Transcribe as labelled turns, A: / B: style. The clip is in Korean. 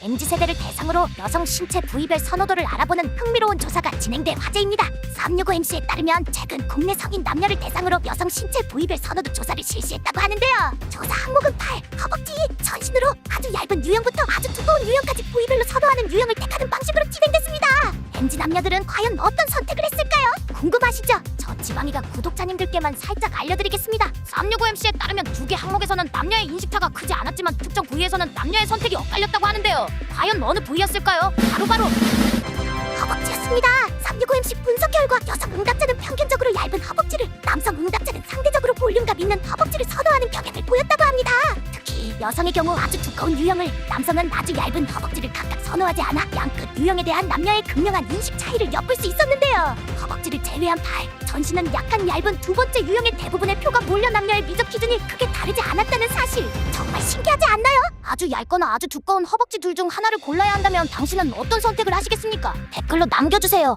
A: MZ세대를 대상으로 여성 신체 부위별 선호도를 알아보는 흥미로운 조사가 진행돼 화제입니다. 365MC에 따르면 최근 국내 성인 남녀를 대상으로 여성 신체 부위별 선호도 조사를 실시했다고 하는데요. 조사 항목은 팔, 허벅지, 전신으로 아주 얇은 유형부터 아주 두꺼운 유형까지 부위별로 선호하는 유형을 택하는 방식으로 진행됐습니다. MZ 남녀들은 과연 어떤 선택을 했을까요? 궁금하시죠? 저 지방이가 구독자님들께만 살짝 알려드리겠습니다. 365MC에 따르면 두 개 항목에서는 남녀의 인식차가 크지 않았지만 특정 부위에서는 남녀의 선택이 엇갈렸다고 하는데요. 과연 어느 부위였을까요? 바로바로 허벅지였습니다. 365MC 분석 결과 여성 응답자는 평균적으로 얇은 허벅지를, 남성 응답자는 상대적으로 볼륨감 있는 허벅지를 선호하는 경향을 보였다고 합니다. 여성의 경우 아주 두꺼운 유형을, 남성은 아주 얇은 허벅지를 각각 선호하지 않아 양끝 유형에 대한 남녀의 극명한 인식 차이를 엿볼 수 있었는데요. 허벅지를 제외한 팔, 전신은 약간 얇은 두 번째 유형의 대부분의 표가 몰려 남녀의 미적 기준이 크게 다르지 않았다는 사실. 정말 신기하지 않나요? 아주 얇거나 아주 두꺼운 허벅지 둘 중 하나를 골라야 한다면 당신은 어떤 선택을 하시겠습니까? 댓글로 남겨주세요.